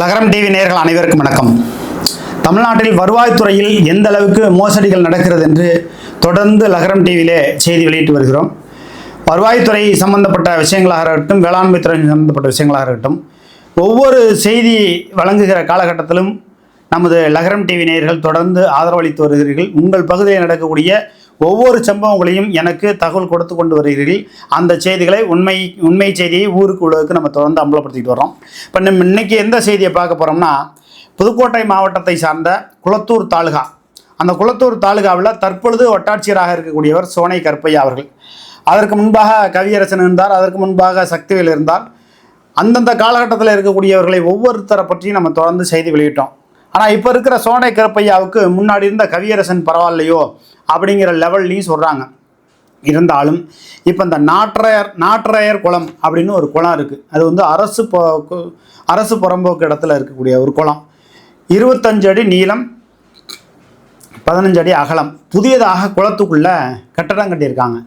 லகரம் டிவி நேர்கள் அனைவருக்கும் வணக்கம். தமிழ்நாட்டில் வருவாய்த்துறையில் எந்த அளவுக்கு மோசடிகள் நடக்கிறது என்று தொடர்ந்து லகரம் டிவியிலே செய்தி வெளியிட்டு வருகிறோம். வருவாய்த்துறை சம்பந்தப்பட்ட விஷயங்களாக இருக்கட்டும் வேளாண்மை துறை சம்பந்தப்பட்ட விஷயங்களாக இருக்கட்டும் ஒவ்வொரு செய்தி வழங்குகிற காலகட்டத்திலும் நமது லகரம் டிவி நேயர்கள் தொடர்ந்து ஆதரவளித்து வருகிறீர்கள். உங்கள் பகுதியில் நடக்கக்கூடிய ஒவ்வொரு சம்பவங்களையும் எனக்கு தகவல் கொடுத்து கொண்டு வருகிறீர்கள். அந்த செய்திகளை உண்மை உண்மை செய்தியை ஊருக்கு உள்ளதுக்கு நம்ம தொடர்ந்து அம்பலப்படுத்திட்டு வரோம் இப்போ நம்ம இன்னைக்கு எந்த செய்தியை பார்க்க போகிறோம்னா புதுக்கோட்டை மாவட்டத்தை சார்ந்த குளத்தூர் தாலுகா. அந்த குளத்தூர் தாலுகாவில் தற்பொழுது வட்டாட்சியராக இருக்கக்கூடியவர் சோனை கருப்பையா அவர்கள். அதற்கு முன்பாக கவியரசன் இருந்தார் அதற்கு முன்பாக சக்திவேல் இருந்தார். அந்தந்த காலகட்டத்தில் இருக்கக்கூடியவர்களை ஒவ்வொருத்தரை பற்றியும் நம்ம தொடர்ந்து செய்தி வெளியிட்டோம். ஆனால் இப்போ இருக்கிற சோனை கருப்பையாவுக்கு முன்னாடி இருந்த கவியரசன் பரவாயில்லையோ அப்படிங்கிற லெவல்லையும் சொல்கிறாங்க இருந்தாலும் இப்போ இந்த நாற்றையர் நாற்றையர் குளம் அப்படின்னு ஒரு குளம் இருக்குது அது வந்து அரசு அரசு புறம்போக்கு இடத்துல இருக்கக்கூடிய ஒரு குளம். இருபத்தஞ்சு அடி நீளம் பதினஞ்சு அடி அகலம். புதியதாக குளத்துக்குள்ளே கட்டடம் கட்டியிருக்காங்க.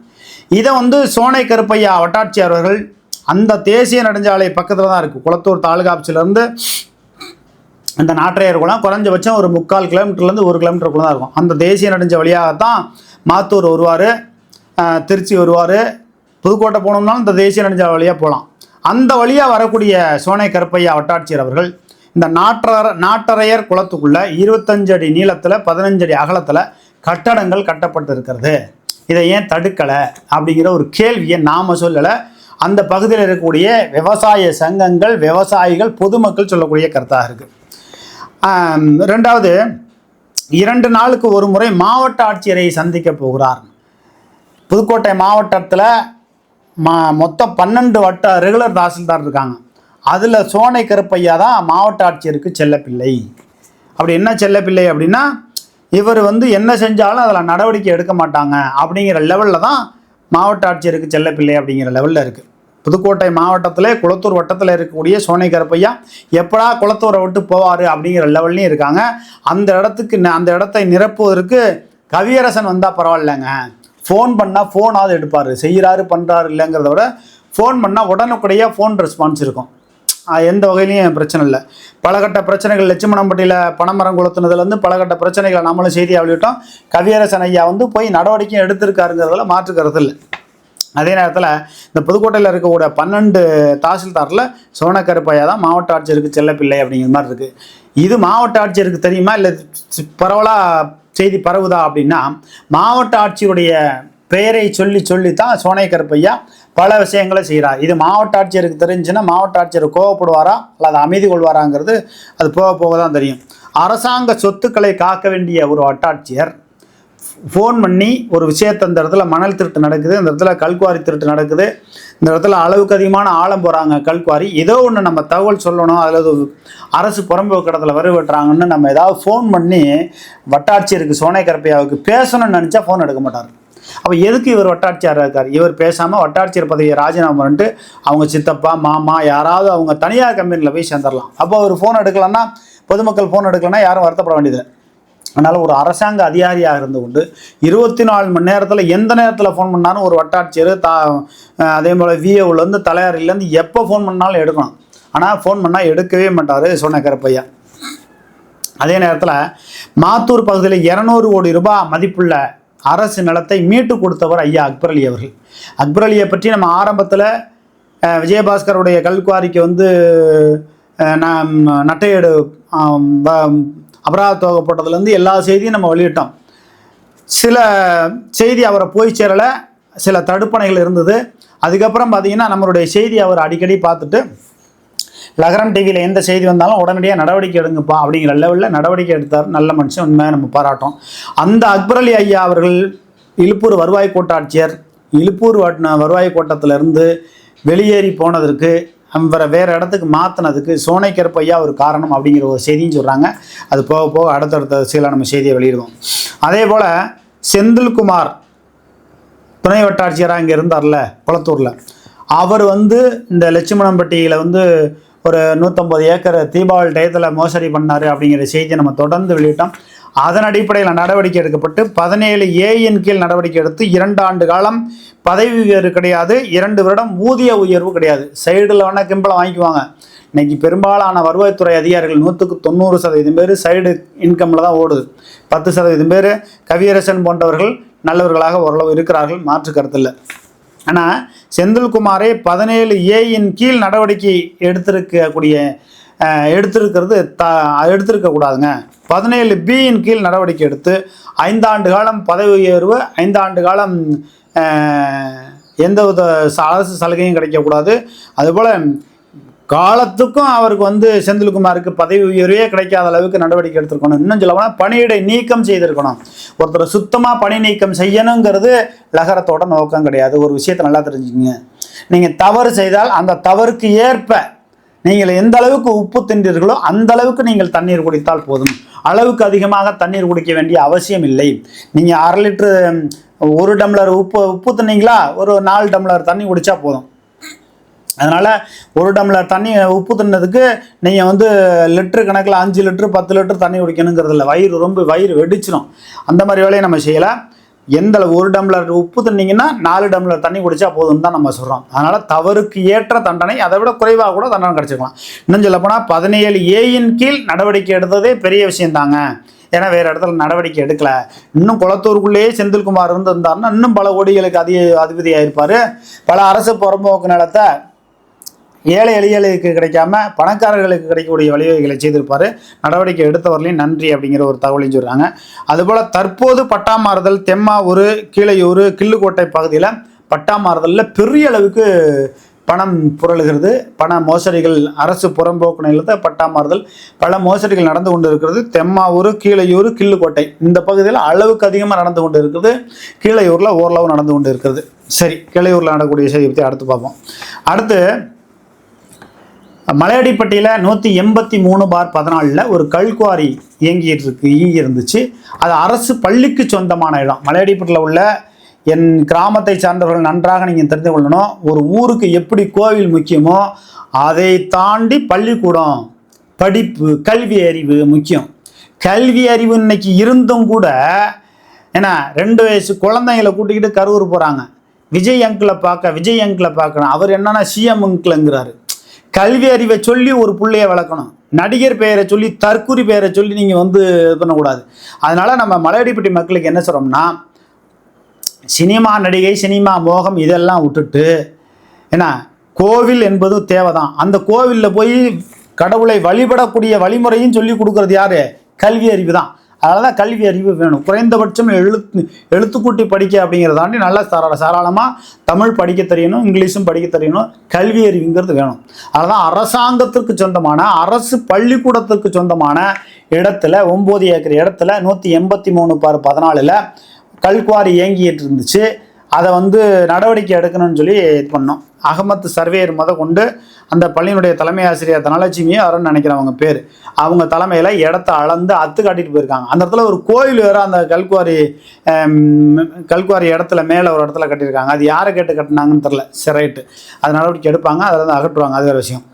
இதை வந்து சோனை கருப்பையா வட்டாட்சியர் அவர்கள் அந்த தேசிய நெடுஞ்சாலை பக்கத்தில் தான் இருக்குது குளத்தூர் தாலுகா இந்த நாற்றையர் குளம் குறைஞ்சபட்சம் ஒரு முக்கால் கிலோமீட்டர்லேருந்து ஒரு கிலோமீட்டருக்குள்ள தான் இருக்கும். அந்த தேசிய நெடுஞ்ச வழியாகத்தான் மாத்தூர் வருவார் திருச்சி வருவார் புதுக்கோட்டை போனோம்னாலும் இந்த தேசிய நெடுஞ்ச வழியாக போகலாம். அந்த வழியாக வரக்கூடிய சோனை கருப்பையா வட்டாட்சியர் அவர்கள் இந்த நாட்டர நாட்டரையர் குளத்துக்குள்ள இருபத்தஞ்சு அடி நீளத்தில் பதினஞ்சு அடி அகலத்தில் கட்டடங்கள் கட்டப்பட்டு இருக்கிறது இதை ஏன் தடுக்கலை அப்படிங்கிற ஒரு கேள்வியை நாம் சொல்லலை. அந்த பகுதியில் இருக்கக்கூடிய விவசாய சங்கங்கள் விவசாயிகள் பொதுமக்கள் சொல்லக்கூடிய கருத்தாக இருக்குது ரெண்டாவது இரண்டு நாளுக்கு ஒரு முறை மாவட்ட ஆட்சியரை சந்திக்க போகிறார். புதுக்கோட்டை மாவட்டத்தில் மா மொத்தம் பன்னெண்டு வட்ட ரெகுலர் தாசில்தார் இருக்காங்க. அதில் சோனை கருப்பையா தான் மாவட்ட ஆட்சியருக்கு செல்லப்பிள்ளை. அப்படி என்ன செல்லப்பிள்ளை அப்படின்னா இவர் வந்து என்ன செஞ்சாலும் அதில் நடவடிக்கை எடுக்க மாட்டாங்க அப்படிங்கிற லெவலில் தான் மாவட்ட ஆட்சியருக்கு செல்லப்பிள்ளை அப்படிங்கிற லெவலில் இருக்குது புதுக்கோட்டை மாவட்டத்தில் குளத்தூர் வட்டத்தில் இருக்கக்கூடிய சோனை கருப்பையா எப்படா குளத்தூரை விட்டு போவார் அப்படிங்கிற லெவல்லையும் இருக்காங்க. அந்த இடத்துக்கு ந- அந்த இடத்தை நிரப்புவதற்கு கவியரசன் வந்தால் பரவாயில்லைங்க. ஃபோன் பண்ணால் ஃபோனாவது எடுப்பார். செய்கிறாரு பண்ணுறாரு இல்லைங்கிறத விட ஃபோன் பண்ணால் உடனுக்குடையாக ஃபோன் ரெஸ்பான்ஸ் இருக்கும். எந்த வகையிலையும் பிரச்சனை இல்லை. பலகட்ட பிரச்சனைகள் லட்சுமணம்பட்டியில் பணமரம் கொளுத்துனதுலேருந்து பலகட்ட பிரச்சனைகளை நம்மளும் செய்தியாக வெளியிட்டோம். கவியரசன் ஐயா வந்து போய் நடவடிக்கையும் எடுத்திருக்காருங்கிறதுல மாற்று கருத்து இல்லை. அதே நேரத்தில் இந்த புதுக்கோட்டையில் இருக்கக்கூடிய பன்னெண்டு தாசில்தாரில் சோனக்கருப்பையா தான் மாவட்ட ஆட்சியருக்கு செல்லப்பிள்ளை அப்படிங்கிற மாதிரி இருக்குது இது மாவட்ட ஆட்சியருக்கு தெரியுமா? இல்லை பரவலாக செய்தி பரவுதா அப்படின்னா மாவட்ட ஆட்சியுடைய பெயரை சொல்லி சொல்லி தான் சோனை கருப்பையா பல விஷயங்களை செய்கிறார் இது மாவட்ட ஆட்சியருக்கு தெரிஞ்சுன்னா மாவட்ட ஆட்சியர் கோவப்படுவாரா? அல்லது அமைதி கொள்வாராங்கிறது அது போக போக தான் தெரியும். அரசாங்க சொத்துக்களை காக்க வேண்டிய ஒரு வட்டாட்சியர் ஃபோன் பண்ணி ஒரு விஷயத்தை இந்த இடத்துல மணல் திருட்டு நடக்குது இந்த இடத்துல கல்குவாரி திருட்டு நடக்குது இந்த இடத்துல அளவுக்கு அதிகமான ஆழம் போகிறாங்க கல்குவாரி. ஏதோ ஒன்று நம்ம தகவல் சொல்லணும் அல்லது அரசு புறம்போக்கு இடத்துல வரி நம்ம ஏதாவது ஃபோன் பண்ணி வட்டாட்சியருக்கு சோனை கருப்பையாவுக்கு பேசணும்னு நினச்சா ஃபோன் எடுக்க மாட்டார். அப்போ எதுக்கு இவர் வட்டாட்சியராக இருக்கார்? இவர் பேசாமல் வட்டாட்சியர் பதவியை ராஜினாமா பண்ணிட்டு அவங்க சித்தப்பா மாமா யாராவது அவங்க தனியார் கம்பெனியில் போய் சேர்ந்துடலாம் அப்போ அவர் ஃபோன் எடுக்கலன்னா பொதுமக்கள் ஃபோன் எடுக்கலன்னா யாரும் வருத்தப்பட வேண்டியதில்லை. அதனால் ஒரு அரசாங்க அதிகாரியாக இருந்து கொண்டு இருபத்தி நாலு மணி நேரத்தில் எந்த நேரத்தில் ஃபோன் பண்ணாலும் ஒரு வட்டாட்சியர் தா அதே போல் விஏஓலேருந்து தலையாரிலேருந்து எப்போ ஃபோன் பண்ணாலும் எடுக்கணும் ஆனால் ஃபோன் பண்ணால் எடுக்கவே மாட்டார் சொன்னக்கரப்பையா அதே நேரத்தில் மாத்தூர் பகுதியில் இரநூறு கோடி ரூபாய் மதிப்புள்ள அரசு நிலத்தை மீட்டு கொடுத்தவர் ஐயா அக்பர் அலி அவர்கள். அக்பர் அலியை பற்றி நம்ம ஆரம்பத்தில் விஜயபாஸ்கருடைய கல்குவாரிக்கு வந்து நட்டையேடு வ- அபராத தொகை போட்டதுலேருந்து எல்லா செய்தியும் நம்ம வெளியிட்டோம். சில செய்தி அவரை போய் சேரலை சில தடுப்பணைகள் இருந்தது. அதுக்கப்புறம் பார்த்தீங்கன்னா நம்மளுடைய செய்தி அவர் அடிக்கடி பார்த்துட்டு லகரம் டிவியில் எந்த செய்தி வந்தாலும் உடனடியாக நடவடிக்கை எடுங்கப்பா அப்படிங்கிற லெவலில் நடவடிக்கை எடுத்தார். நல்ல மனுஷன் உண்மையாக நம்ம பாராட்டோம். அந்த அக்பர் அலி ஐயா அவர்கள் இழுப்பூர் வருவாய் கோட்டாட்சியர் இழுப்பூர் வருவாய் கோட்டத்திலிருந்து வெளியேறி போனதற்கு அவரை வேறு இடத்துக்கு மாற்றினதுக்கு சோனை கருப்பையா ஒரு காரணம் அப்படிங்கிற ஒரு செய்தியும் சொல்கிறாங்க அது போக போக அடுத்தடுத்த சில நம்ம செய்தியை வெளியிடுவோம். அதே போல் செந்தில்குமார் துணை வட்டாட்சியராக இங்கே இருந்தார்ல குளத்தூரில். அவர் வந்து இந்த லட்சுமணம்பட்டியில் வந்து ஒரு நூற்றம்பது ஏக்கர் தீபாவளி டயத்தில் மோசடி பண்ணார் அப்படிங்கிற செய்தியை நம்ம தொடர்ந்து வெளியிட்டோம். அதன் அடிப்படையில் நடவடிக்கை எடுக்கப்பட்டு பதினேழு ஏயின் கீழ் நடவடிக்கை எடுத்து இரண்டு ஆண்டு காலம் பதவி உயர்வு கிடையாது இரண்டு வருடம் ஊதிய உயர்வு கிடையாது. சைடில் வேணால் கிம்பளம் வாங்கிக்குவாங்க. இன்றைக்கி பெரும்பாலான வருவாய்த்துறை அதிகாரிகள் நூற்றுக்கு தொண்ணூறு சதவீதம் பேர் சைடு இன்கமில் தான் ஓடுது. பத்து சதவீதம் பேர் கவியரசன் போன்றவர்கள் நல்லவர்களாக ஓரளவு இருக்கிறார்கள் மாற்று கருத்தில் ஆனால் செந்தில்குமாரே பதினேழு ஏயின் கீழ் நடவடிக்கை எடுத்திருக்கக்கூடிய எடுத்திருக்கிறது த எடுத்திருக்கக்கூடாதுங்க. பதினேழு பியின் கீழ் நடவடிக்கை எடுத்து ஐந்தாண்டு காலம் பதவி உயர்வு ஐந்தாண்டு காலம் எந்த வித அரசு சலுகையும் கிடைக்கக்கூடாது. அதுபோல் காலத்துக்கும் அவருக்கு வந்து செந்தில்குமாருக்கு பதவி உயர்வே கிடைக்காத அளவுக்கு நடவடிக்கை எடுத்திருக்கணும். இன்னும் சொல்ல போனால் பணியிடை நீக்கம் செய்திருக்கணும். ஒருத்தர் சுத்தமாக பணி நீக்கம் செய்யணுங்கிறது லகரத்தோட நோக்கம் கிடையாது. ஒரு விஷயத்தை நல்லா தெரிஞ்சுக்கங்க. நீங்கள் தவறு செய்தால் அந்த தவறுக்கு ஏற்ப நீங்கள் எந்த அளவுக்கு உப்பு தின்றீர்களோ அந்த அளவுக்கு நீங்கள் தண்ணீர் குடித்தால் போதும். அளவுக்கு அதிகமாக தண்ணீர் குடிக்க வேண்டிய அவசியம் இல்லை. நீங்கள் அரை லிட்டரு ஒரு டம்ளர் உப்பு உப்பு தின்னீங்களா? ஒரு நாலு டம்ளர் தண்ணி குடித்தா போதும். அதனால் ஒரு டம்ளர் தண்ணி உப்பு தின்னதுக்கு நீங்கள் வந்து லிட்டரு கணக்கில் அஞ்சு லிட்டரு பத்து லிட்டரு தண்ணி குடிக்கணுங்கிறது இல்லை. வயிறு ரொம்ப வயிறு வெடிச்சிடும் அந்த மாதிரி வேலையை நம்ம செய்யலாம். எந்த அளவு ஒரு டம்ளர் உப்பு தண்ணிங்கன்னா நாலு டம்ளர் தண்ணி குடிச்சா போதும்னு தான் நம்ம சொல்கிறோம் அதனால் தவறுக்கு ஏற்ற தண்டனை அதை விட குறைவாக கூட தண்டனை கிடச்சிக்கலாம். இன்னும் சொல்லப்போனால் பதினேழு ஏயின் கீழ் நடவடிக்கை எடுத்ததே பெரிய விஷயம்தாங்க ஏன்னா வேறு இடத்துல நடவடிக்கை எடுக்கல. இன்னும் குளத்தூருக்குள்ளேயே செந்தில்குமார் இருந்திருந்தாருன்னா இன்னும் பல கோடிகளுக்கு அதிக அதிபதியாக இருப்பார் பல அரசு புறம்போக்கு நிலத்தை ஏழை எளியலுக்கு கிடைக்காம பணக்காரர்களுக்கு கிடைக்கக்கூடிய வழிவகைகளை செய்திருப்பார். நடவடிக்கை எடுத்தவர்களையும் நன்றி அப்படிங்கிற ஒரு தகவலையும் சொல்கிறாங்க அதுபோல் தற்போது பட்டாமாறுதல் தெம்மாவூர் கீழையூர் கிள்ளுக்கோட்டை பகுதியில் பட்டாமாறுதலில் பெரிய அளவுக்கு பணம் புரளுகிறது. பண மோசடிகள் அரசு புறம்போக்கு நிலத்தை பட்டாமாறுதல் பல மோசடிகள் நடந்து கொண்டு இருக்கிறது தெம்மாவூர் கீழையூர் கிள்ளுக்கோட்டை இந்த பகுதியில் அளவுக்கு அதிகமாக நடந்து கொண்டு இருக்குது கீழையூரில் ஓரளவு நடந்து கொண்டு இருக்கிறது சரி கீழையூரில் நடக்கக்கூடிய செய்தி பற்றி அடுத்து பார்ப்போம். அடுத்து மலையடிப்பட்டியில் நூற்றி எண்பத்தி மூணு பார் பதினாலில் ஒரு கல்குவாரி இயங்கிட்டு இருக்கு இயங்கி இருந்துச்சு. அது அரசு பள்ளிக்கு சொந்தமான இடம். மலையடிப்பட்டில் உள்ள என் கிராமத்தை சார்ந்தவர்கள் நன்றாக நீங்கள் தெரிந்து கொள்ளணும். ஒரு ஊருக்கு எப்படி கோவில் முக்கியமோ அதை தாண்டி பள்ளிக்கூடம் படிப்பு கல்வி அறிவு முக்கியம். கல்வி அறிவு இன்னைக்கு இருந்தும் கூட ஏன்னா ரெண்டு வயசு குழந்தைங்களை கூட்டிக்கிட்டு கரூர் போகிறாங்க விஜய் அங்கிளை பார்க்க விஜய் அங்கிளை பார்க்கணும். அவர் என்னென்னா சிஎம் அங்கிள்ங்கிறாரு கல்வி அறிவை சொல்லி ஒரு பிள்ளைய வளர்க்கணும். நடிகர் பெயரை சொல்லி தற்கூரி பெயரை சொல்லி நீங்கள் வந்து இது பண்ணக்கூடாது. அதனால் நம்ம மலையடிப்பட்டி மக்களுக்கு என்ன சொல்கிறோம்னா சினிமா நடிகை சினிமா மோகம் இதெல்லாம் விட்டுட்டு என்ன கோவில் என்பது தேவைதான். அந்த கோவிலில் போய் கடவுளை வழிபடக்கூடிய வழிமுறையும் சொல்லி கொடுக்குறது யார்? கல்வி அறிவு தான் அதனால தான் கல்வி அறிவு வேணும். குறைந்தபட்சம் எழுத்து எழுத்துக்கூட்டி படிக்க அப்படிங்கிறதாண்டி நல்லா சாரா தாராளமாக தமிழ் படிக்க தெரியணும் இங்கிலீஷும் படிக்க தெரியணும் கல்வி அறிவுங்கிறது வேணும். அதனால் அரசாங்கத்திற்கு சொந்தமான அரசு பள்ளிக்கூடத்திற்கு சொந்தமான இடத்துல ஒம்பது ஏக்கர் இடத்துல நூற்றி எண்பத்தி மூணு பார் பதினாலில் கல்குவாரி இயங்கிட்டு இருந்துச்சு. அதை வந்து நடவடிக்கை எடுக்கணும்னு சொல்லி இது பண்ணோம். அகமத் சர்வேயர் முத கொண்டு அந்த பள்ளியினுடைய தலைமை ஆசிரியர் தனலட்சுமி அவரன்னு நினைக்கிறவங்க பேர். அவங்க தலைமையில் இடத்த அளந்து அத்து காட்டிட்டு போயிருக்காங்க. அந்த இடத்துல ஒரு கோயில் வேறு அந்த கல்குவாரி கல்குவாரி இடத்துல மேலே ஒரு இடத்துல கட்டியிருக்காங்க. அது யாரை கேட்டு கட்டினாங்கன்னு தெரில சிறைட்டு அது நடவடிக்கை எடுப்பாங்க அதில் வந்து அகற்றுவாங்க. அது வேறு விஷயம்.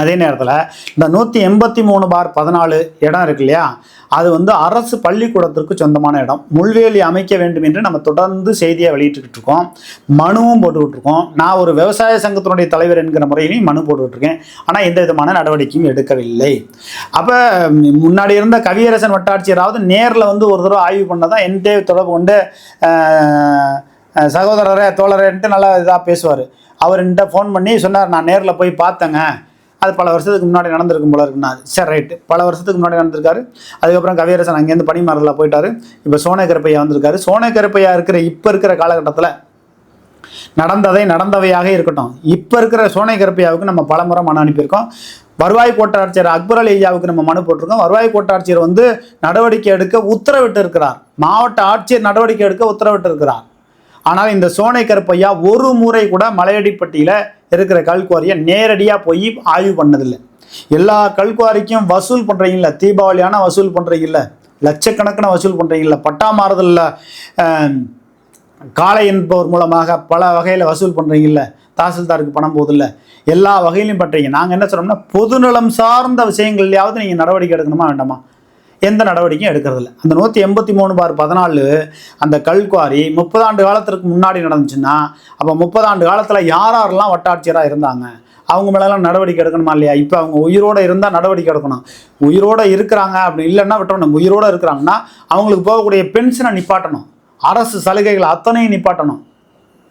அதே நேரத்தில் இந்த நூற்றி எண்பத்தி மூணு பார் பதினாலு இடம் இருக்கு இல்லையா? அது வந்து அரசு பள்ளிக்கூடத்திற்கு சொந்தமான இடம். முள்வேலி அமைக்க வேண்டும் என்று நம்ம தொடர்ந்து செய்தியை வெளியிட்டுக்கிட்டு இருக்கோம். மனுவும் போட்டுக்கிட்டு இருக்கோம். நான் ஒரு விவசாய சங்கத்தினுடைய தலைவர் என்கிற முறையிலையும் மனு போட்டுக்கிட்டு இருக்கேன். ஆனால் எந்த விதமான நடவடிக்கையும் எடுக்கவில்லை. அப்போ முன்னாடி இருந்த கவியரசன் வட்டாட்சியராவது நேரில் வந்து ஒரு தடவை ஆய்வு பண்ணதான் என்கிட்ட தொடர்பு கொண்டு சகோதரரே தோழரேன்ட்டு நல்லா இதாக பேசுவார். அவர் ஃபோன் பண்ணி சொன்னார் நான் நேரில் போய் பார்த்தேங்க. அது பல வருஷத்துக்கு முன்னாடி நடந்திருக்கும் போல இருக்குன்னா சரி ரைட்டு பல வருஷத்துக்கு முன்னாடி நடந்திருக்காரு. அதுக்கப்புறம் கவியரசன் அங்கேருந்து பனிமரத்தில் போயிட்டாரு. இப்போ சோனை கருப்பையா வந்திருக்காரு. சோனை கருப்பையா இருக்கிற இப்போ இருக்கிற காலகட்டத்தில் நடந்ததை நடந்தவையாக இருக்கட்டும். இப்போ இருக்கிற சோனை கருப்பையாவுக்கு நம்ம பலமுறை மனு அனுப்பியிருக்கோம். வருவாய் கோட்டாட்சியர் அக்பர் அலி ஐயாவுக்கு நம்ம மனு போட்டிருக்கோம். வருவாய் கோட்டாட்சியர் வந்து நடவடிக்கை எடுக்க உத்தரவிட்டு இருக்கிறார் மாவட்ட ஆட்சியர் நடவடிக்கை எடுக்க உத்தரவிட்டு இருக்கிறார் ஆனால் இந்த சோனை கருப்பையா ஒரு முறை கூட மலையடிப்பட்டியில் இருக்கிற கல்குவாரியை நேரடியாக போய் ஆய்வு பண்ணதில்லை. எல்லா கல்குவாரிக்கும் வசூல் பண்ணுறீங்கள தீபாவளியான வசூல் பண்ணுறீங்கள லட்சக்கணக்கான வசூல் பண்ணுறீங்கள பட்டா மாறுதலில் காளை என்பவர் மூலமாக பல வகையில் வசூல் பண்ணுறீங்கள தாசில்தாருக்கு பணம் போதில்ல எல்லா வகையிலையும் பண்ணுறீங்க நாங்கள் என்ன சொல்கிறோம்னா பொதுநலம் சார்ந்த விஷயங்கள்லையாவது நீங்கள் நடவடிக்கை எடுக்கணுமா வேண்டாமா? எந்த நடவடிக்கையும் எடுக்கிறதில்ல. அந்த நூற்றி எண்பத்தி மூணு பார் பதினாலு அந்த கல்குவாரி முப்பது ஆண்டு காலத்திற்கு முன்னாடி நடந்துச்சுன்னா அப்போ முப்பது ஆண்டு காலத்தில் யாரெல்லாம் வட்டாட்சியராக இருந்தாங்க? அவங்க மேலெல்லாம் நடவடிக்கை எடுக்கணுமா இல்லையா? இப்போ அவங்க உயிரோடு இருந்தால் நடவடிக்கை எடுக்கணும். உயிரோடு இருக்கிறாங்க அப்படி இல்லைன்னா விட்டுறணும். உயிரோடு இருக்கிறாங்கன்னா அவங்களுக்கு போகக்கூடிய பென்ஷனை நிப்பாட்டணும். அரசு சலுகைகளை அத்தனையும் நிப்பாட்டணும்.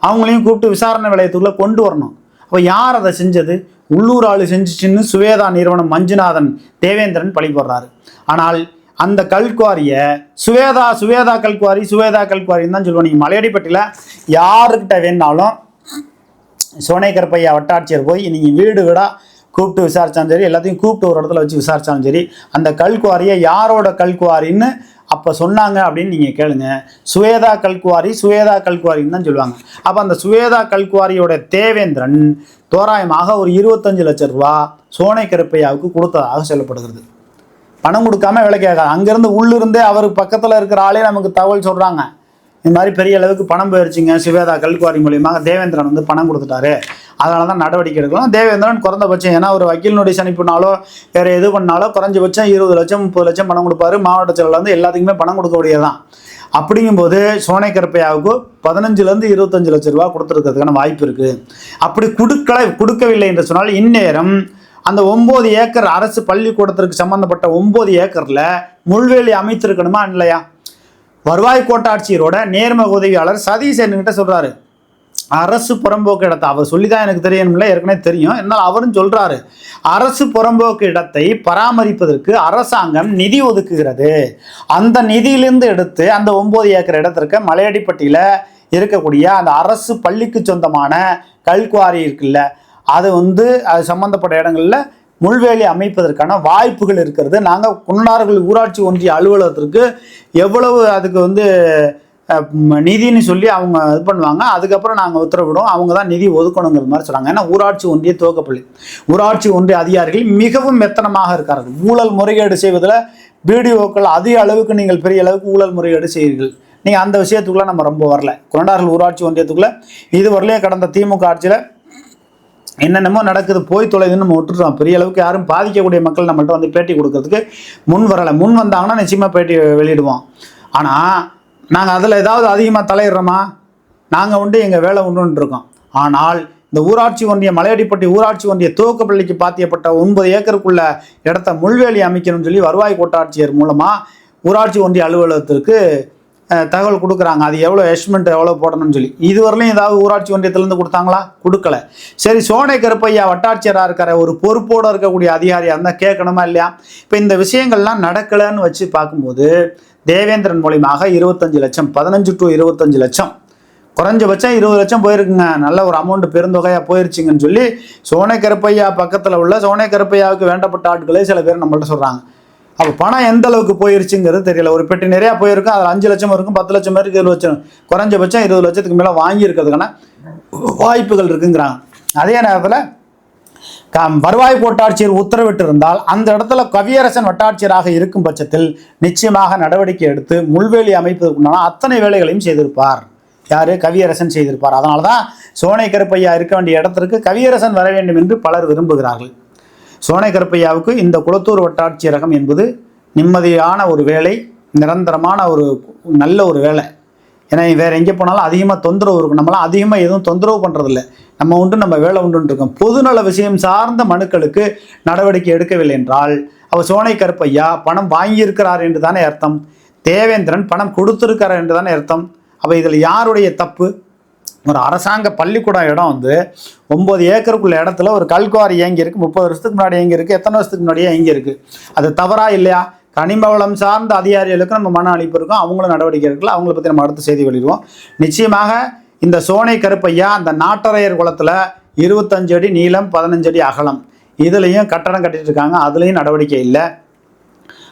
அவங்களையும் கூப்பிட்டு விசாரணை நிலையத்துக்குள்ளே கொண்டு வரணும். அப்போ யார் அதை செஞ்சது? உள்ளூர் ஆள் செஞ்சிச்சின்னு சுவேதா நிறுவனம் மஞ்சுநாதன் தேவேந்திரன் பழி போடுறாரு. ஆனால் அந்த கல்குவாரியை சுவேதா சுவேதா கல்குவாரி சுவேதா கல்குவாரின்னு தான் சொல்லுவோம். நீங்கள் மலையடிப்பட்டியில் யாருக்கிட்ட வேணாலும் சோனை பையா வட்டாட்சியர் போய் நீங்கள் வீடு வீடாக கூப்பிட்டு விசாரிச்சாலும் சரி எல்லாத்தையும் கூப்பிட்டு ஒரு இடத்துல வச்சு விசாரித்தாலும் சரி அந்த கல்குவாரியை யாரோட கல்குவாரின்னு அப்போ சொன்னாங்க அப்படின்னு நீங்கள் கேளுங்க. சுவேதா கல்குவாரி சுவேதா கல்குவாரின்னு தான் சொல்லுவாங்க. அப்போ அந்த சுவேதா கல்குவாரியோட தேவேந்திரன் தோராயமாக ஒரு இருபத்தஞ்சு லட்சம் ரூபா சோனை கருப்பையாவுக்கு கொடுத்ததாக சொல்லப்படுகிறது. பணம் கொடுக்காம வேலை கேட்காது அங்கேருந்து உள்ளிருந்தே அவருக்கு பக்கத்தில் இருக்கிற ஆளே நமக்கு தகவல் சொல்கிறாங்க இந்த மாதிரி பெரிய அளவுக்கு பணம் போயிருச்சுங்க. சிவேதா கல்குவாரி மூலியமாக தேவேந்திரன் வந்து பணம் கொடுத்துட்டாரு. அதனால தான் நடவடிக்கை எடுக்கலாம். தேவேந்திரன் குறைந்தபட்சம் ஏன்னா ஒரு வக்கீல் நோட்டீஸ் அனுப்பினாலோ வேறு எது பண்ணாலோ குறைஞ்சபட்சம் இருபது லட்சம் முப்பது லட்சம் பணம் கொடுப்பாரு. மாவட்ட செயலாளர் வந்து எல்லாத்துக்குமே பணம் கொடுக்கக்கூடியதான் அப்படிங்கும்போது சோனை கருப்பையாவுக்கு பதினஞ்சுலேருந்து இருபத்தஞ்சு லட்ச ரூபா கொடுத்துருக்கிறதுக்கான வாய்ப்பு இருக்குது அப்படி கொடுக்கல கொடுக்கவில்லை என்று சொன்னால் இந்நேரம் அந்த ஒம்பது ஏக்கர் அரசு பள்ளிக்கூடத்திற்கு சம்பந்தப்பட்ட ஒம்பது ஏக்கரில் முள்வேலி அமைத்திருக்கணுமா இல்லையா? வருவாய் கோட்டாட்சியரோட நேர்முக உதவியாளர் சதீஷ் என்கிட்ட சொல்கிறாரு அரசு புறம்போக்கு இடத்தை. அவர் சொல்லி தான் எனக்கு தெரியணும்ல ஏற்கனவே தெரியும். என்னால் அவரும் சொல்கிறாரு அரசு புறம்போக்கு இடத்தை பராமரிப்பதற்கு அரசாங்கம் நிதி ஒதுக்குகிறது. அந்த நிதியிலிருந்து எடுத்து அந்த ஒம்பது ஏக்கர் இடத்திற்கு மலையடிப்பட்டியில் இருக்கக்கூடிய அந்த அரசு பள்ளிக்கு சொந்தமான கல்குவாரி இருக்குல்ல அது வந்து அது சம்பந்தப்பட்ட இடங்களில் முள்வேலி அமைப்பதற்கான வாய்ப்புகள் இருக்கிறது. நாங்கள் குன்னார்கள் ஊராட்சி ஒன்றிய அலுவலகத்திற்கு எவ்வளவு அதுக்கு வந்து நிதின்னு சொல்லி அவங்க இது பண்ணுவாங்க. அதுக்கப்புறம் நாங்கள் உத்தரவிடுவோம். அவங்க தான் நிதி ஒதுக்கணுங்கிற மாதிரி சொல்கிறாங்க ஏன்னா ஊராட்சி ஒன்றிய துவக்கப்பள்ளி. ஊராட்சி ஒன்றிய அதிகாரிகள் மிகவும் மெத்தனமாக இருக்கார்கள். ஊழல் முறைகேடு செய்வதில் பிடிஓக்கள் அதிக அளவுக்கு நீங்கள் பெரிய அளவுக்கு ஊழல் முறைகேடு செய்வீர்கள் நீங்கள் அந்த விஷயத்துக்குள்ளே நம்ம ரொம்ப வரல. குரண்டார்கள் ஊராட்சி ஒன்றியத்துக்குள்ளே இது வரலையே கடந்த திமுக ஆட்சியில் என்னென்னமோ நடக்குது போய் தொலைதுன்னு நம்ம விட்டுருவோம் பெரிய அளவுக்கு யாரும் பாதிக்கக்கூடிய மக்கள் நம்மள்ட்ட வந்து பேட்டி கொடுக்கறதுக்கு முன் வரலை. முன் வந்தாங்கன்னா நிச்சயமாக பேட்டி வெளியிடுவோம். ஆனால் நாங்கள் அதில் ஏதாவது அதிகமாக தலையிடுறோமா? நாங்கள் உண்டு எங்கள் வேலை உண்டுன்னு இருக்கோம். ஆனால் இந்த ஊராட்சி ஒன்றிய மலையடிப்பட்டி ஊராட்சி ஒன்றிய துவக்கப்பள்ளிக்கு பாத்தியப்பட்ட ஒன்பது ஏக்கருக்குள்ள இடத்த முள்வேலி அமைக்கணும்னு சொல்லி வருவாய் கோட்டாட்சியர் மூலமாக ஊராட்சி ஒன்றிய அலுவலகத்திற்கு தகவல் கொடுக்குறாங்க. அது எவ்வளோ எஸ்டிமெண்ட் எவ்வளோ போடணும்னு சொல்லி. இதுவரையிலும் ஏதாவது ஊராட்சி ஒன்றியத்திலேருந்து கொடுத்தாங்களா? கொடுக்கல. சரி சோனை கருப்பையா வட்டாட்சியராக இருக்கிற ஒரு பொறுப்போடு இருக்கக்கூடிய அதிகாரியாக இருந்தால் கேட்கணுமா இல்லையா? இப்போ இந்த விஷயங்கள்லாம் நடக்கலைன்னு வச்சு பார்க்கும்போது தேவேந்திரன் மூலியமாக இருபத்தஞ்சு லட்சம் பதினஞ்சு டு இருபத்தஞ்சு லட்சம். குறைஞ்சபட்சம் இருபது லட்சம் போயிருக்குங்க. நல்ல ஒரு அமௌண்ட் பெருந்தொகையாக போயிருச்சுங்கன்னு சொல்லி சோனை கருப்பையா பக்கத்தில் உள்ள சோனை கருப்பையாவுக்கு வேண்டப்பட்ட ஆட்களே சில பேர் நம்மள்ட்ட சொல்கிறாங்க அப்போ பணம் எந்த அளவுக்கு போயிருச்சுங்கிறது தெரியல. ஒரு பெட்டி நிறையா போயிருக்கும் அதில் அஞ்சு லட்சம் இருக்கும் பத்து லட்சம் பேருக்கு இருபது லட்சம் குறைஞ்சபட்சம் இருபது லட்சத்துக்கு மேலே வாங்கியிருக்கிறதுக்கான வாய்ப்புகள் இருக்குங்கிறாங்க. அதே நேரத்தில் க- வருவாய் கோட்டாட்சியர் உத்தரவிட்டிருந்தால் அந்த இடத்துல கவியரசன் வட்டாட்சியராக இருக்கும் பட்சத்தில் நிச்சயமாக நடவடிக்கை எடுத்து முள்வேலி அமைப்பதற்குண்டான அத்தனை வேலைகளையும் செய்திருப்பார். யாரு? கவியரசன் செய்திருப்பார். அதனால தான் சோனை கருப்பையா இருக்க வேண்டிய இடத்திற்கு கவியரசன் வர வேண்டும் என்று பலர் விரும்புகிறார்கள். சோனை கருப்பையாவுக்கு இந்த குளத்தூர் வட்டாட்சியரகம் என்பது நிம்மதியான ஒரு வேலை நிரந்தரமான ஒரு நல்ல ஒரு வேலை. ஏன்னா வேறு எங்கே போனாலும் அதிகமாக தொந்தரவு இருக்கும். நம்மளாம் அதிகமாக எதுவும் தொந்தரவு பண்ணுறதில்ல நம்ம உண்டு நம்ம வேலை உண்டுன்னு இருக்கோம். பொதுநல விஷயம் சார்ந்த மனுக்களுக்கு நடவடிக்கை எடுக்கவில்லை என்றால் அவர் சோனை கருப்பையா பணம் வாங்கியிருக்கிறார் என்று தானே அர்த்தம்? தேவேந்திரன் பணம் கொடுத்துருக்கிறார் என்று தானே அர்த்தம்? அப்போ இதில் யாருடைய தப்பு? ஒரு அரசாங்க பள்ளிக்கூடம் இடம் வந்து ஒம்பது ஏக்கருக்குள்ள இடத்துல ஒரு கல்குவாரி இயங்கி இருக்கு. முப்பது வருஷத்துக்கு முன்னாடி இயங்கி இருக்கு. எத்தனை வருஷத்துக்கு முன்னாடியே இயங்கி இருக்கு. அது தவறா இல்லையா? கனிம வளம் சார்ந்த அதிகாரிகளுக்கு நம்ம மன அளிப்பு இருக்கும். அவங்களும் நடவடிக்கை இருக்குல்ல அவங்கள பற்றி நம்ம அடுத்த செய்தி வெளியிடுவோம். நிச்சயமாக இந்த சோனை கருப்பையா அந்த நாட்டரையர் குளத்தில் இருபத்தஞ்சு அடி நீளம் பதினஞ்சு அடி அகலம். இதுலேயும் கட்டடம் கட்டிட்டு இருக்காங்க. அதுலேயும் நடவடிக்கை இல்லை.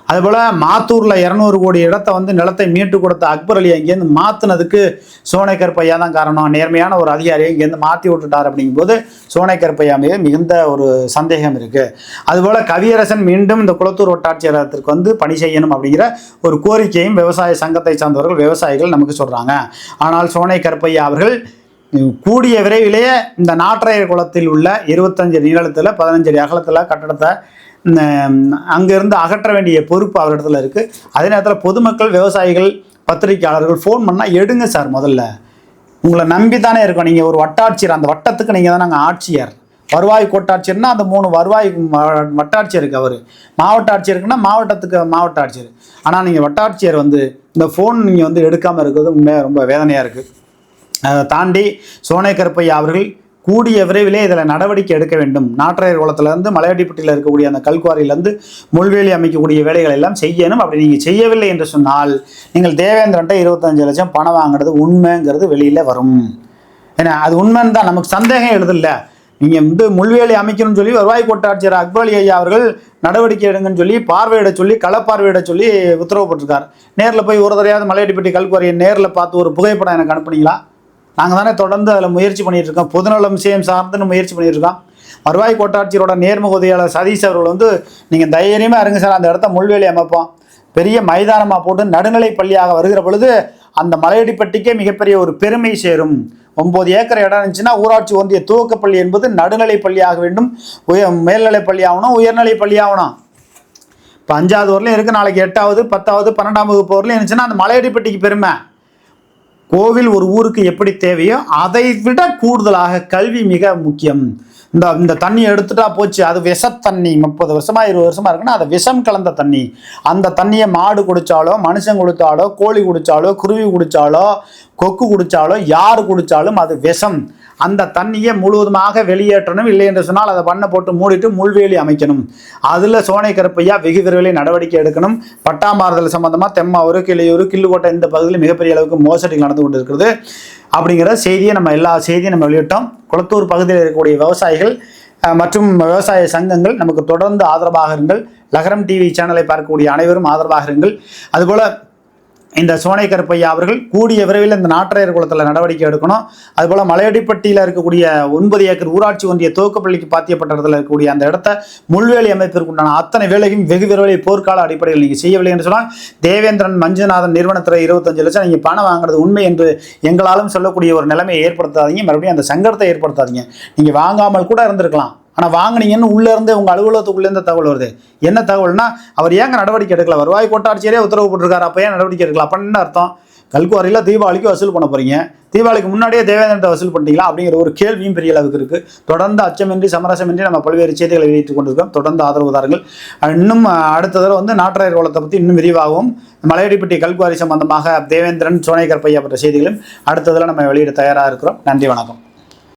அதுபோல் மாத்தூரில் இரநூறு கோடி இடத்த வந்து நிலத்தை மீட்டு கொடுத்த அக்பர் அலி இங்கேருந்து மாற்றினதுக்கு சோனை கருப்பையா தான் காரணம். நேர்மையான ஒரு அதிகாரியை இங்கேருந்து மாற்றி விட்டுட்டார் அப்படிங்கும்போது சோனை கருப்பையா மீது மிகுந்த ஒரு சந்தேகம் இருக்குது அதுபோல் கவியரசன் மீண்டும் இந்த குளத்தூர் வட்டாட்சியரகத்திற்கு வந்து பணி செய்யணும் அப்படிங்கிற ஒரு கோரிக்கையும் விவசாய சங்கத்தை சார்ந்தவர்கள் விவசாயிகள் நமக்கு சொல்கிறாங்க ஆனால் சோனை கருப்பையா அவர்கள் கூடிய விரைவிலேயே இந்த நாற்றையர் குளத்தில் உள்ள இருபத்தஞ்சு நீளத்தில் பதினஞ்சு அடி அகலத்தில் கட்டடத்தை அங்கேருந்து அகற்ற வேண்டிய பொறுப்பு அவரிடத்துல இருக்குது அதே நேரத்தில் பொதுமக்கள் விவசாயிகள் பத்திரிகையாளர்கள் ஃபோன் பண்ணால் எடுங்க சார் முதல்ல. உங்களை நம்பி தானே இருக்கோம். நீங்கள் ஒரு வட்டாட்சியர். அந்த வட்டத்துக்கு நீங்கள் தான் நாங்கள் ஆட்சியர். வருவாய் கோட்டாட்சியர்னா அந்த மூணு வருவாய் வட்டாட்சியர் வட்டாட்சியருக்கு அவர். மாவட்ட ஆட்சியருக்குன்னா மாவட்டத்துக்கு மாவட்ட ஆட்சியர். ஆனால் நீங்கள் வட்டாட்சியர் வந்து இந்த ஃபோன் நீங்கள் வந்து எடுக்காமல் இருக்கிறது உண்மையாக ரொம்ப வேதனையாக இருக்குது அதை தாண்டி சோனை கருப்பையா அவர்கள் கூடிய விரைவிலே இதில் நடவடிக்கை எடுக்க வேண்டும். நாற்றையர் குளத்துலேருந்து மலையடிப்பட்டியில் இருக்கக்கூடிய அந்த கல்குவாரியிலிருந்து முள்வேலி அமைக்கக்கூடிய வேலைகளை எல்லாம் செய்யணும். அப்படி நீங்கள் செய்யவில்லை என்று சொன்னால் நீங்கள் தேவேந்திரன்ட்ட இருபத்தஞ்சு லட்சம் பணம் வாங்குறது உண்மைங்கிறது வெளியில் வரும். ஏன்னா அது உண்மைன்னு தான் நமக்கு சந்தேகம் எழுதில்ல. நீங்கள் வந்து முள்வேலி அமைக்கணும்னு சொல்லி வருவாய் கோட்டாட்சியர் அக்பர் ஐயா அவர்கள் நடவடிக்கை எடுங்கன்னு சொல்லி பார்வையிட சொல்லி களப்பார்வையிட சொல்லி உத்தரவு போட்டிருக்கார். நேரில் போய் ஒரு தடையாவது மலையடிப்பட்டி கல்குவாரியை நேரில் பார்த்து ஒரு புகைப்படம் எனக்கு அனுப்புனீங்களா? நாங்கள் தானே தொடர்ந்து அதில் முயற்சி பண்ணிகிட்டு இருக்கோம் பொதுநலம் விஷயம் சார்ந்துன்னு முயற்சி பண்ணிகிட்டு இருக்கோம் வருவாய் கோட்டாட்சியரோட நேர்முக உதவியாளர் சதீஷ் அவர்கள் வந்து நீங்கள் தைரியமாக இருங்க சார் அந்த இடத்த முள்வேலி அமைப்போம். பெரிய மைதானமாக போட்டு நடுநிலை பள்ளியாக வருகிற பொழுது அந்த மலையடிப்பட்டிக்கே மிகப்பெரிய ஒரு பெருமை சேரும். ஒம்பது ஏக்கர் இடம் இருந்துச்சுன்னா ஊராட்சி ஒன்றிய துவக்கப்பள்ளி என்பது நடுநிலை பள்ளியாக வேண்டும். உய மேல்நிலை பள்ளி ஆகணும் உயர்நிலை பள்ளி ஆகணும். இப்போ அஞ்சாவது வரலையும் இருக்குது நாளைக்கு எட்டாவது பத்தாவது பன்னெண்டாம் வகுப்பு வரலையும் இருந்துச்சுன்னா அந்த மலையடிப்பட்டிக்கு பெருமை. கோவில் ஒரு ஊருக்கு எப்படி தேவையோ அதை விட கூடுதலாக கல்வி மிக முக்கியம். இந்த இந்த தண்ணி எடுத்துட்டா போச்சு அது விஷத்தண்ணி முப்பது வருஷமா இருபது வருஷமா இருக்குன்னா அது விஷம் கலந்த தண்ணி. அந்த தண்ணியை மாடு குடிச்சாலோ மனுஷன் குடித்தாலோ கோழி குடிச்சாலோ குருவி குடிச்சாலோ கொக்கு குடிச்சாலோ யார் குடிச்சாலும் அது விஷம். அந்த தண்ணியை முழுவதுமாக வெளியேற்றணும். இல்லை என்று சொன்னால் அதை பண்ணை போட்டு மூடிட்டு முள்வேலி அமைக்கணும். அதில் சோனை கருப்பையா வெகு விரைவில் நடவடிக்கை எடுக்கணும். பட்டாமாறுதல் சம்பந்தமாக தெம்மாவூர் கிளியூர் கிள்ளுக்கோட்டை இந்த பகுதியில் மிகப்பெரிய அளவுக்கு மோசடிகள் நடந்து கொண்டிருக்கிறது. அப்படிங்கிற செய்தியை நம்ம எல்லா செய்தியும் நம்ம வெளியிட்டோம். குளத்தூர் பகுதியில் இருக்கக்கூடிய விவசாயிகள் மற்றும் விவசாய சங்கங்கள் நமக்கு தொடர்ந்து ஆதரவாக இருங்கள். லகரம் டிவி சேனலை பார்க்கக்கூடிய அனைவரும் ஆதரவாக இருங்கள். அதுபோல் இந்த சோனை கருப்பையா அவர்கள் கூடிய விரைவில் இந்த நாற்றையர் குளத்தில் நடவடிக்கை எடுக்கணும். அதுபோல் மலையடிப்பட்டியில் இருக்கக்கூடிய ஒன்பது ஏக்கர் ஊராட்சி ஒன்றிய துவக்கப்பள்ளிக்கு பாத்தியப்பட்ட இடத்துல இருக்கக்கூடிய அந்த இடத்த முள்வேலி அமைப்பிற்கு உண்டான அத்தனை வேலையும் வெகு விரைவில் போர்க்கால அடிப்படையில் நீங்கள் செய்யவில்லை என்று சொன்னால் தேவேந்திரன் மஞ்சுநாதன் நிறுவனத்தில் இருபத்தஞ்சு லட்சம் நீங்கள் பணம் வாங்குறது உண்மை என்று எங்களாலும் சொல்லக்கூடிய ஒரு நிலைமையை ஏற்படுத்தாதீங்க. மறுபடியும் அந்த சங்கடத்தை ஏற்படுத்தாதீங்க. நீங்கள் வாங்காமல் கூட இருந்திருக்கலாம். ஆனால் வாங்குனீங்கன்னு உள்ளேருந்து உங்கள் அலுவலகத்துக்குள்ளேருந்து தகவல் வருது. என்ன தகவல்னா அவர் ஏங்க நடவடிக்கை எடுக்கல? வருவாய் கொட்டாட்சியரே உத்தரவு போட்டிருக்காரு அப்போ ஏன் நடவடிக்கை எடுக்கல? அப்படின்னு அர்த்தம்? கல்குவாரியில் தீபாவளிக்கு வசூல் பண்ண போகிறீங்க தீபாவளிக்கு முன்னாடியே தேவேந்திரத்தை வசூல் பண்ணிட்டீங்களா? அப்படிங்கிற ஒரு கேள்வியும் பெரிய அளவுக்கு இருக்குது தொடர்ந்து அச்சமின்றி சமரசமின்றி நம்ம பல்வேறு செய்திகளை வெளியிட்டுக் கொண்டிருக்கோம். தொடர்ந்து ஆதரவு தாருங்கள். இன்னும் அடுத்த தடவை வந்து நாட்டாயர் குளத்தை பற்றி இன்னும் விரிவாகவும் மலையடிப்பட்டி கல்குவாரி சம்பந்தமாக தேவேந்திரன் சோனேகர் கற்பையா பற்ற செய்திகளும் அடுத்ததில் நம்ம வெளியிட தயாராக இருக்கிறோம். நன்றி வணக்கம்.